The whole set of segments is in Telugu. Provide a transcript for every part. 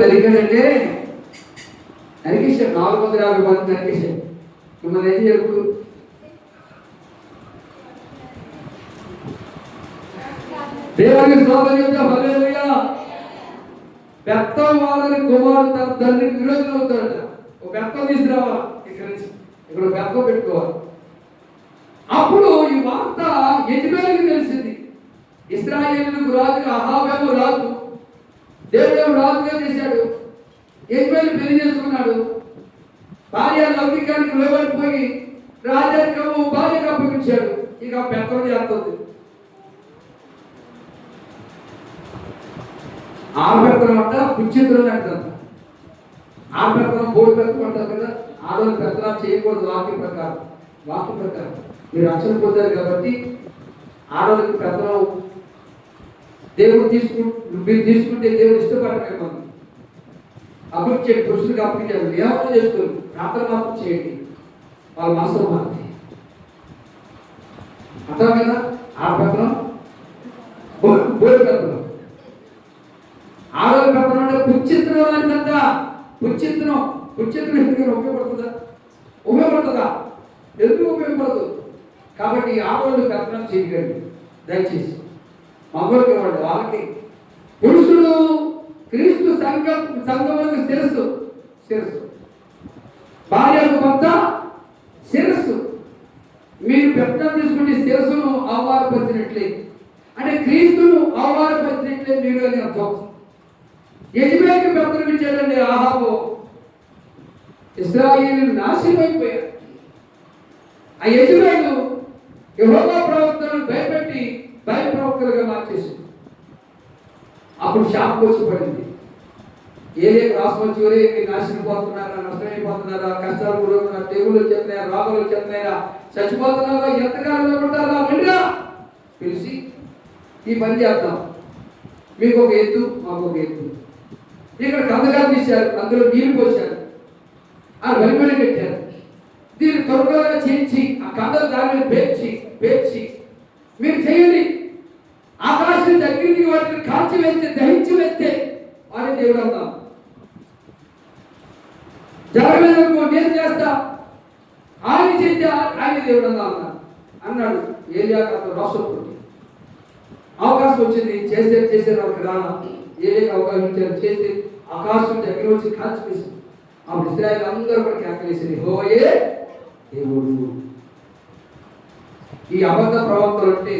నరికాడంటే నరికేశాడు నాలుగు వందల యాభై మంది నరికేశాడు మిమ్మల్ని ఏం జరుపు దేవునికి స్తోత్రం చెప్తాం హల్లెలూయా. పెద్ద వాళ్ళని కుమారుడు తన తండ్రి విరోధులు అవుతాడట. ఒక పెద్ద తీసుకురావాలా? ఇక్కడ నుంచి. ఇక్కడ పెద్ద పెట్టుకోవాలి. అప్పుడు ఈ వార్త యజమానికి తెలిసింది. ఇస్రాయేలుకు రాజుగా అహాబేము రాజు. దేవుడేమో రాజుగా చేశాడు. యజమాని పెళ్ళి చేసుకున్నాడు. భార్య లౌకికానికి లోబడిపోయి రాజరికము భార్యకు అప్పగించాడు ఇక పెద్దలు చేస్తుంది. ఆడపెత్తనం అంట పుచ్చితులు అంటారు. ఆడపెత్తనం బోడి పెత్తనం అంటారు కదా ఆడవాళ్ళు పెత్తనం చేయకూడదు వాక్య ప్రకారం. వాక్య ప్రకారం. మీరు రక్షణ పొందారు కాబట్టి ఆడవాళ్ళకి పెత్తనం దేవుడు తీసుకు మీరు తీసుకుంటే దేవుడు ఇష్టపడలేదు మనం అభివృద్ధి చేయండి పురుషులకు అప్పగించారు ఏమైనా చేసుకోరు. ప్రార్థన మాత్రం చేయండి. వాళ్ళ మనసులో మారుతాయి అర్థం కదా ఆడపెత్తనం బోడి పెత్తనం ఆడవాళ్ళ పెత్తనం అంటే పుచ్చిత్రం అని కదా పుచ్చిత్రం పుచ్చిత్రం ఎందుకని ఉపయోగపడుతుందా? ఉపయోగపడుతుందా? ఎందుకు ఉపయోగపడదు? కాబట్టి ఆడవాళ్ళు పెత్తనం చేయకండి. దయచేసి. మగవాళ్ళకి ఇవ్వండి వాళ్ళకి పురుషుడు క్రీస్తు సంఘం సంఘములకు శిరస్సు శిరస్సు. భార్యకు భర్త శిరస్సు. మీరు పెత్తనం తీసుకుంటే శిరస్సును ఆహ్వానపరిచినట్లే. అంటే క్రీస్తును ఆహ్వానపరిచినట్లే మీరు అని అర్థం. యజమానికి పెత్తనం ఇచ్చాడండి ఆహాబు ఇస్రాయిల్ నాశనం అయిపోయారు ఆ యజమాను యహోవా ప్రవర్తనను భయపెట్టి ప్రవక్తలుగా అప్పుడు షాప్కి వచ్చి పడింది. ఏ రాష్ట్రం ఒరే మీరు నాశనం పోతున్నారా నష్టమైపోతున్నారా కష్టాలు కూడా తెగులు వచ్చేస్తున్నాయా రోగాలు వచ్చేస్తున్నాయా చచ్చిపోతున్నారా ఎంతకాలం నిలబడ్డారా వెళ్ళిరా పిలిచి ఈ పని చేద్దాం. మీకు ఒక ఎత్తు మాకు ఒక ఎత్తు ఇక్కడ కందకాలు తీశారు అందులో నీళ్ళు పోశారు. ఆ వెలుగులు పెట్టారు. దీన్ని త్వరగా చేయించి ఆ కందలు దాని మీద పేర్చి పేర్చి మీరు చేయండి ఆకాశం దగ్గరికి వాటిని కాల్చి వేస్తే దహించి వేస్తే వారి దేవుడు అందాం జరగలేదనుకో నేను చేస్తా. ఆయన చేస్తే ఆయన దేవుడు అందాం అన్నాడు. అన్నాడు ఏలియాకు అతను రాష్ట్రపతి. అవకాశం వచ్చింది చేస్తే చేసే వాళ్ళకి రానా ఏలియాకి అవకాశం ఇచ్చారు చేసి ఆకాశం దగ్గర వచ్చి కాల్చి వేసింది అప్పుడు ఇస్రాయల్ అందరూ కూడా కేకలేసింది హోయే దేవుడు. ఈ అబద్ధ ప్రవక్తలు అంటే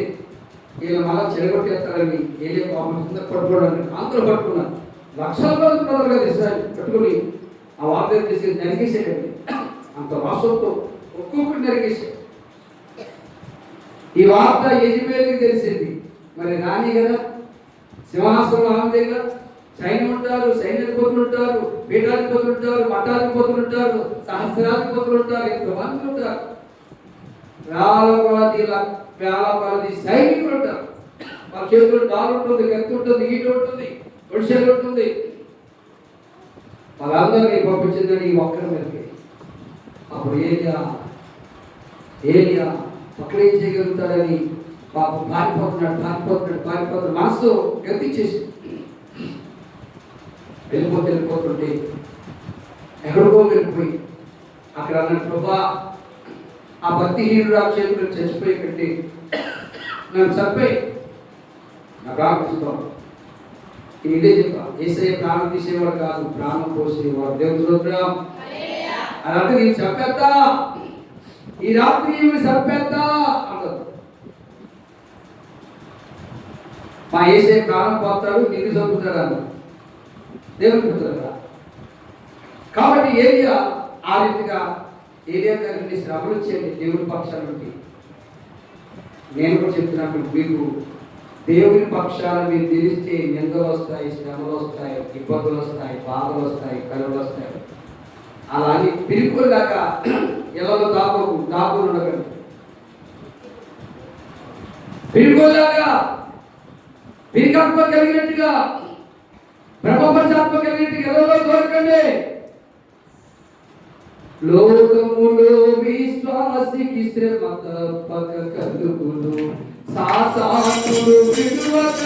వీళ్ళు మళ్ళా చెడగొట్టేస్తారని ఏలియా పాపం కింద పట్టుకోవడానికి అందరూ పట్టుకున్నారు. లక్షల మంది ప్రజలు కదా ఇస్రాయల్. పట్టుకుని ఆ వార్త తీసుకెళ్ళి నరికేసేటండి అంత వాసంతో ఒక్కొక్కటి నరికేసాడు ఈ వార్త యజమేలికి తెలిసింది. మరి రాణి కదా? సింహాసనం ఆమె దగ్గర సైన్యం ఉంటారు సైన్యాధిపతులు ఉంటారు పీఠాధిపతులు ఉంటారు మఠాధిపతులు ఉంటారు సహస్రాధిపతులు ఉంటారు ఎంతమంది ఉంటారు. రాళ్ళ కొలది వేల కొలది సైనికులు ఉంటారు. వాళ్ళ చేతులు డాల్ ఉంటుంది కత్తి ఉంటుంది ఈట ఉంటుంది ఒడిసెలు ఉంటుంది. వాళ్ళందరినీ పంపించిందని ఒక్కరి మీదకి అప్పుడు ఏరియా ఏరియా ఒక్కడే చేయగలుగుతాడని పాప పారిపోతున్నాడు పారిపోతున్నాడు పారిపోతున్నాడు. మనసు గతిచ్చేసి వెళ్ళిపోతే వెళ్ళిపోతుంటే ఎక్కడికో వెళ్ళిపోయి అక్కడ అన్న ప్రభా ఆ భక్తిహీనుడు ఆ చేతులు చచ్చిపోయి కట్టి నన్ను చంపే నాకు ఆకృష్టం ఇదే ఏసఐ ప్రాణం తీసేవాడు కాదు ప్రాణం పోసేవాడు. దేవుడు ఈ రాత్రి అంటారు. మా ఏసే ప్రాణం పోతాడు నిన్ను చంపుతాడు అన్న దేవుడు చెప్తారా కాబట్టి ఏరియా ఆ రీతిగా ఏరియా గారిని శ్రమలు చేయండి దేవుడి పక్షాల నుండి నేను కూడా చెప్తున్నప్పుడు మీకు. దేవుని పక్షాన మీరు తెలిస్తే నిందలు వస్తాయి శ్రమలు వస్తాయి ఇబ్బందులు వస్తాయి బాధలు వస్తాయి కలువలు వస్తాయి. అలాగే పిలుపులాగా ఎలా దాపు దాపులు ఉండకండి. పిలుపులాగా పిరికాత్మ కలిగినట్టుగా బ్రహ్మపరచాత్మ కలిగినట్టుగా ఎవరో కోరకండి లోకములో విశ్వాసికి శ్రమ తప్పక కలుగును. సాతానుడు విడువక